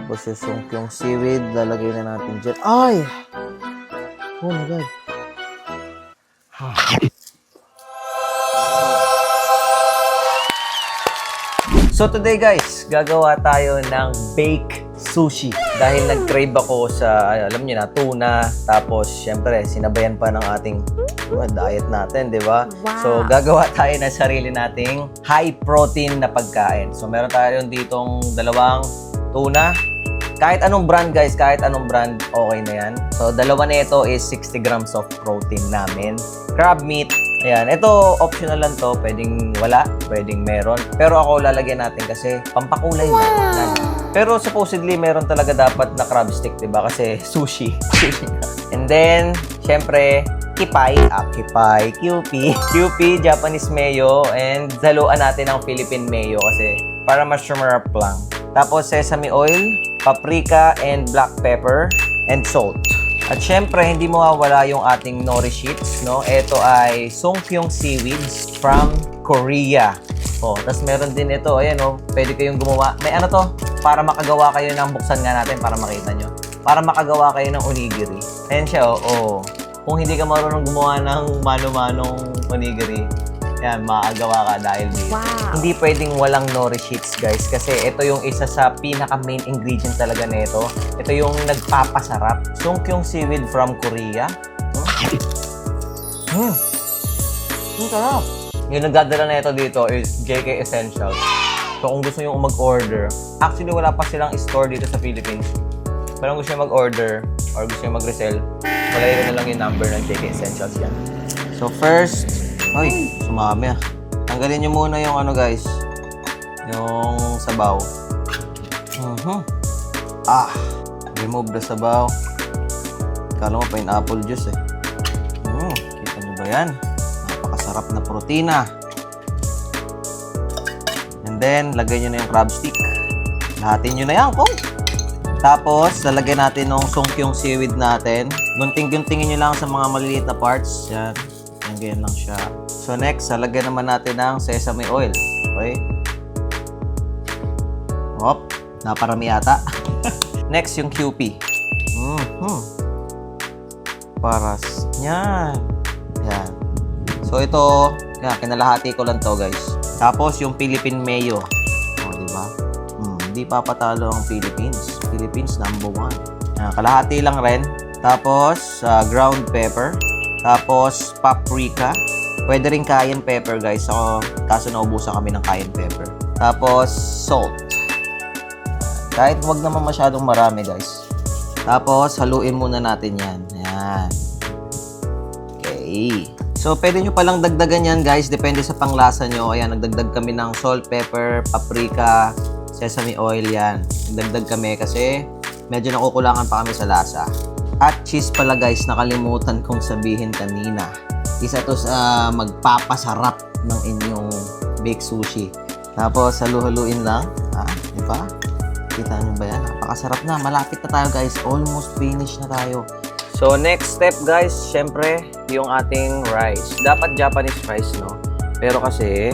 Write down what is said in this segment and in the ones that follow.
Tapos yung sungkyong seaweed, lalagay na natin dyan. Ay! Oh my God. So today guys, gagawa tayo ng bake sushi. Dahil nag-crave ako sa, alam niyo na, tuna. Tapos, syempre, sinabayan pa ng ating diba, diet natin, di ba? Wow. So, gagawa tayo ng sarili nating high-protein na pagkain. So, meron tayo ditong dalawang tuna. Kahit anong brand guys, kahit anong brand, okay na yan. So, dalawa na ito is 60 grams of protein namin. Crab meat, Ayan, ito optional lang to. Pwedeng wala, pwedeng meron. Pero ako lalagyan natin kasi pampakulay lang. Yan. Pero supposedly meron talaga dapat na crab stick, 'di ba? Kasi sushi. And then, syempre, kipay, ah, kipay, QP, QP, Japanese mayo, and haluan natin ng Philippine mayo kasi para mas sumarap lang. Tapos sesame oil, paprika, and black pepper, and salt. At syempre, hindi mawawala yung ating nori sheets, no? Ito ay songpyeong seaweeds from Korea. Oh, tapos meron din ito, ayan oh, pwede kayong gumawa. May ano to, para makagawa kayo ng buksan nga natin para makita nyo. Para makagawa kayo ng onigiri. Ayan siya, oh. oh. Kung hindi ka marunong gumawa ng mano-manong onigiri, yan, makagawa ka dahil dito. Wow. Hindi pwedeng walang nori sheets, guys. Kasi ito yung isa sa pinaka-main ingredient talaga nito. Ito yung nagpapasarap. Sungkyong seaweed from Korea. Hmm. Hmm. Ang sarap. Yung nagdadala na ito dito is JK Essentials. So, kung gusto nyo mag-order, actually wala pa silang store dito sa Philippines. Pero kung gusto nyo mag-order or gusto nyo mag-resell, malagay na lang yung number ng JK Essentials yan. So, first, ay, sumami ah. Tanggalin nyo muna yung ano guys, yung sabaw. Mhm. Ah, remove the sabaw. Kala mo pineapple juice eh. Mm, kita nyo ba yan? Napakasarap na protina. And then, lagay nyo na yung crab stick. Lahatin nyo na yan, kung. Tapos, lalagyan natin ng sungkyong seaweed natin. Gunting-guntingin nyo lang sa mga maliliit na parts. Yan. Yan, ganyan lang siya. So, next, lalagyan naman natin ng sesame oil. Okay? Hop. Naparami yata. next, yung QP. Mhm. Paras. Yan. Yan. So, ito, yan, kinalahati ko lang to, guys. Tapos, yung Philippine Mayo. O, di ba? Hmm, hindi papatalo ang Philippines. Philippines, number one. Yan, kalahati lang rin. Tapos, ah, ground pepper. Tapos, paprika. Pwede rin cayenne pepper, guys. Ako, kaso naubusan kami ng cayenne pepper. Tapos, salt. Kahit wag naman masyadong marami, guys. Tapos, haluin muna natin yan. Ayan. Okay. So, pwede nyo palang dagdagan yan, guys. Depende sa panglasa nyo. Ayan, nagdagdag kami ng salt, pepper, paprika, sesame oil yan. Nagdagdag kami kasi medyo nakukulangan pa kami sa lasa. At cheese pala, guys. Nakalimutan kong sabihin kanina. Isa to sa magpapasarap ng inyong baked sushi. Tapos, halu-haluin lang. Ah, di ba? Kita nyo ba yan? Napakasarap na. Malapit na tayo, guys. Almost finished na tayo. So, next step guys, syempre, yung ating rice. Dapat Japanese rice, no? Pero kasi,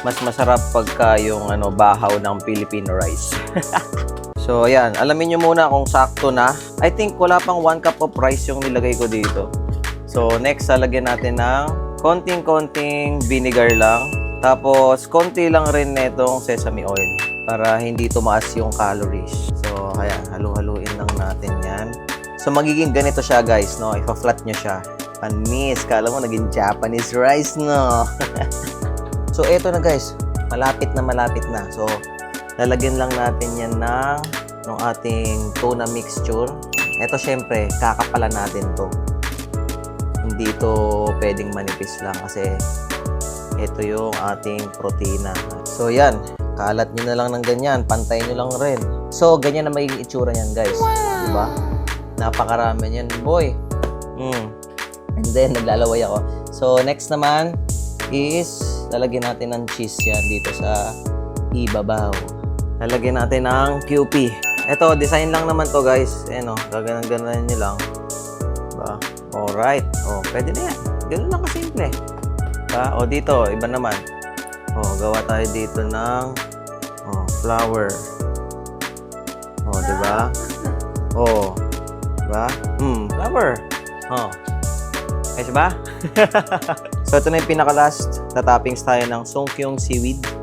mas masarap pagka yung ano, bahaw ng Filipino rice. so, ayan. Alamin nyo muna kung sakto na. I think wala pang 1 cup of rice yung nilagay ko dito. So, next, lalagyan natin ng konting-konting vinegar lang. Tapos, konti lang rin netong sesame oil para hindi tumaas yung calories. So, ayan, halu-haluin lang natin yan. So, magiging ganito siya, guys, no? Ipa-flat nyo siya. Panis. Kala mo, naging Japanese rice, no? so, eto na, guys. Malapit na malapit na. So, lalagyan lang natin yan ng, ng ating tuna mixture. Eto, syempre, kakapalan natin to. Hindi ito pwedeng manipis lang kasi ito yung ating protina. So, yan. Kalat nyo na lang ng ganyan. Pantay nyo lang rin. So, ganyan na magiging itsura niyan, guys. Diba? Napakarami niyan, boy. Mm. And then, naglalaway ako. So, next naman is lalagyan natin ng cheese yan dito sa ibabaw. Lalagyan natin ng QP. Ito, design lang naman to, guys. Ayan o, gaganan-ganan nyo lang. Diba? Alright. O, pwede na yan. Ganun lang kasimple. Diba? O, dito, iba naman. O, gawa tayo dito ng o, flour. O, Oh, di ba? Oh. Di ba? Hmm, flower. Oh. Ayos ba? so, ito na yung pinaka-last na toppings tayo ng songkyong seaweed.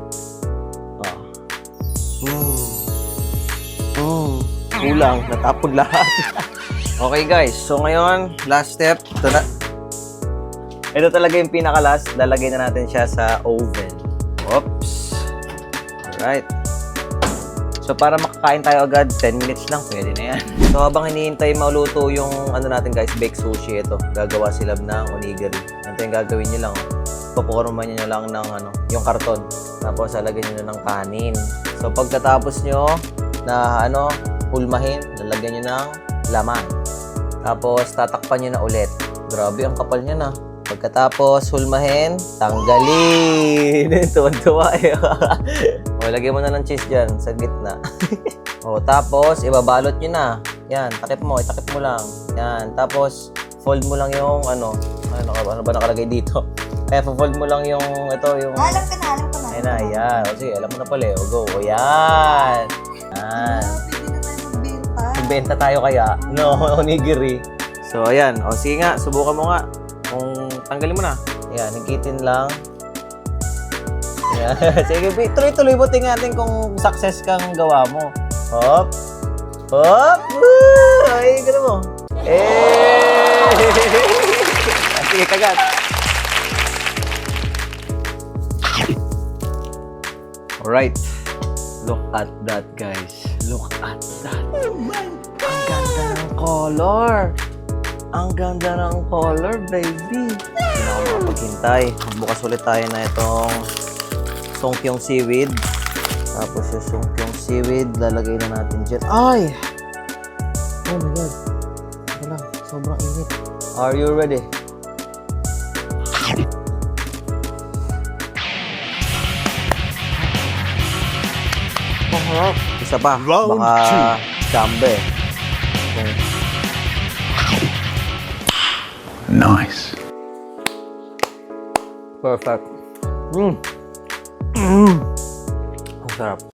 Kulang. Natapon lahat. okay, guys. So, ngayon, last step. Ito na. Ito talaga yung pinaka-last. Lalagay na natin siya sa oven. Oops. Alright. So, para makakain tayo agad, 10 minutes lang, pwede na yan. So, habang hinihintay maluto yung, ano natin guys, baked sushi, ito, gagawa sila ng onigiri. Ito yung gagawin nyo lang. Pupukuruman nyo lang ng, ano, yung karton. Tapos, lalagyan nyo ng kanin. So, pagkatapos nyo na, ano, hulmahin, lalagyan nyo ng laman. Tapos, tatakpan nyo na ulit. Grabe, ang kapal niya na. Pagkatapos, hulmahin, tanggalin. Tuwan-tuwa eh. o, lagyan mo na ng cheese dyan sa gitna. o, tapos, ibabalot nyo na. Yan, takip mo, itakip mo lang. Yan, tapos, fold mo lang yung ano, ano, naka- ano ba nakalagay dito? Kaya, fold mo lang yung, ito, yung, Ah, Alam ka na, alam ko na. ayun na, yan. O, sige, alam mo na pala eh. O, go. O, yan. Yan. Magbenta. Tayo kaya. No, onigiri. So, ayan. O, sige nga. Subukan mo nga. Kung tanggalin mo na. Ayan, higitin lang. Ayan. sige, tuloy-tuloy mo. Tingnan natin kung success kang gawa mo. Hop. Hop. Woo! Ay, gano'n mo. Eh! Sige, kagat. Alright. Look at that, guys. Look at that. Ganda ng color. Ang ganda ng color, baby. Hindi na ako makapaghintay. Magbukas ulit tayo na itong songkyong seaweed. Tapos yung songkyong seaweed, lalagay na natin dyan. Ay! Oh my God. Lang. Sobrang init. Are you ready? Ang harap. Isa pa. Round Baka chambe. Kung Nice. Perfect. Mm. Mm.